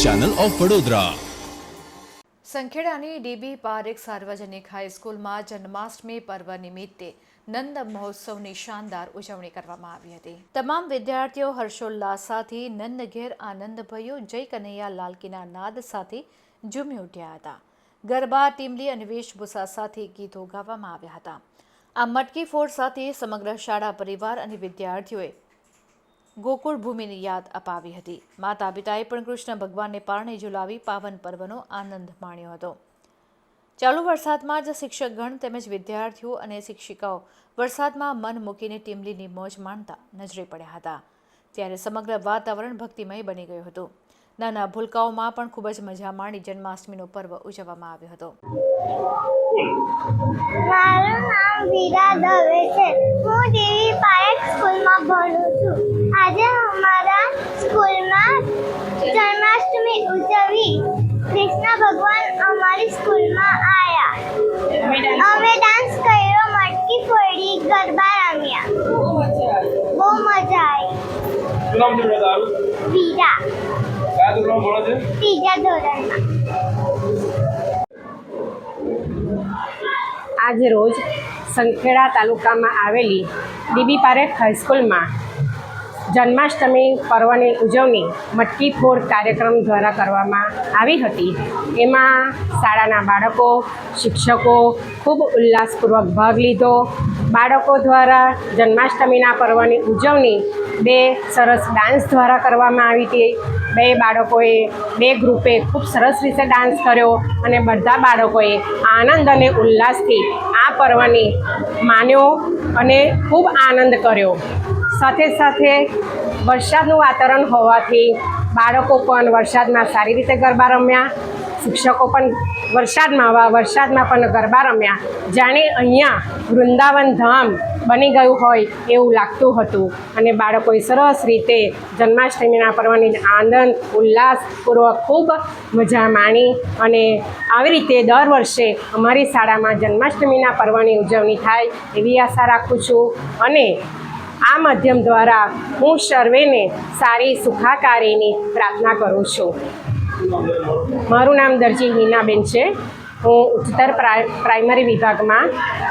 Channel of Vadodara. સંખેડાની DB Parekh સાર્વજનિક હાઈસ્કૂલમાં જન્માષ્ટમી પર્વ નિમિત્તે નંદ મહોત્સવની શાનદાર ઉજવણી કરવામાં આવી હતી. તમામ વિદ્યાર્થીઓ હર્ષોલ્લાસ સાથે નંદ ઘેર આનંદ જય કનૈયા લાલકીના નાદ સાથે ઝૂમી ઉઠ્યા હતા. ગરબા, ટીમલી અને વેશભૂષા સાથે ગીતો ગાવામાં આવ્યા હતા. આ મટકી ફોડ સાથે સમગ્ર શાળા પરિવાર અને વિદ્યાર્થીઓએ ગોકુળ ભૂમિની યાદ અપાવી હતી. માતા પિતાએ પણ કૃષ્ણ ભગવાનને પારણે ઝુલાવી પાવન પર્વનો આનંદ માણ્યો હતો. ચાલુ વરસાદમાં જ શિક્ષકગણ તેમજ વિદ્યાર્થીઓ અને શિક્ષિકાઓ વરસાદમાં મન મૂકીને ટીમલીની મોજ માણતા નજરે પડ્યા હતા. ત્યારે સમગ્ર વાતાવરણ ભક્તિમય બની ગયું હતું. નાના ભૂલકાઓમાં પણ ખૂબ જ મજા માણી જન્માષ્ટમીનો પર્વ ઉજવવામાં આવ્યો હતો. મારું નામ વીરા દવે છે. હું દેવી પાયક સ્કૂલમાં ભણું છું આજે અમારા સ્કૂલમાં જન્માષ્ટમી ઉજવી. કૃષ્ણ ભગવાન અમારી સ્કૂલમાં આવ્યા અમે ડાન્સ કર્યો મટકી ફોડી ગરબા રમ્યા. બહુ મજા આવી. વીરા ધોરણમાં ત્રીજા ધોરણમાં. આજ રોજ સંખેડા તાલુકામાં આવેલી ડીબી પારેખ હાઈસ્કૂલમાં જન્માષ્ટમી પર્વની ઉજવણી મટકી ફોડ કાર્યક્રમ દ્વારા કરવામાં આવી હતી. એમાં શાળાના બાળકો, શિક્ષકો ખૂબ ઉલ્લાસપૂર્વક ભાગ લીધો. બાળકો દ્વારા જન્માષ્ટમીના પર્વની ઉજવણી બે સરસ ડાન્સ દ્વારા કરવામાં આવી હતી. બે બાળકોએ બે ગ્રુપે ખૂબ સરસ રીતે ડાન્સ કર્યો અને બધા બાળકોએ આનંદ અને ઉલ્લાસથી આ પર્વની માન્યો અને ખૂબ આનંદ કર્યો. સાથે સાથે વરસાદનું વાતાવરણ હોવાથી બાળકો પણ વરસાદમાં સારી રીતે ગરબા રમ્યા. શિક્ષકો પણ વરસાદમાં વરસાદમાં પણ ગરબા રમ્યા. જાણે અહીંયા વૃંદાવન ધામ બની ગયું હોય એવું લાગતું હતું. અને બાળકોએ સરસ રીતે જન્માષ્ટમીના પર્વની આનંદ ઉલ્લાસપૂર્વક ખૂબ મજા માણી અને આવી રીતે દર વર્ષે અમારી શાળામાં જન્માષ્ટમીના પર્વની ઉજવણી થાય એવી આશા રાખું છું. અને આ માધ્યમ દ્વારા હું સર્વેને સારી સુખાકારીની પ્રાર્થના કરું છું. મારું નામ દરજી હિનાબેન છે. હું પ્રાઈ પ્રાઇમરી વિભાગમાં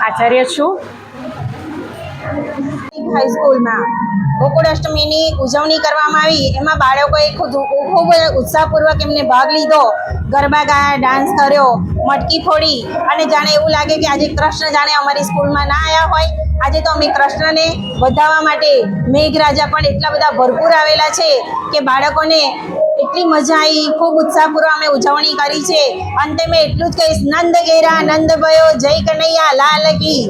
આચાર્ય છું. હાઈસ્કૂલમાં ગોકુળ અષ્ટમીની ઉજવણી કરવામાં આવી. એમાં બાળકોએ ખૂબ ઉત્સાહપૂર્વક એમને ભાગ લીધો. ગરબા ગાયા, ડાન્સ કર્યો, મટકી ફોડી. અને જાણે એવું લાગે કે આજે કૃષ્ણ જાણે અમારી સ્કૂલમાં ના આવ્યા હોય. આજે તો અમે કૃષ્ણને વધાવવા માટે મેઘરાજા પણ એટલા બધા ભરપૂર આવેલા છે કે બાળકોને એટલી મજા આવી, ખૂબ ઉત્સાહપૂર્વક અમે ઉજવણી કરી છે. અંતે મેં એટલું જ કહીશ, નંદ ઘેરા, નંદ ભયો, જય કનૈયા, લાલ કી.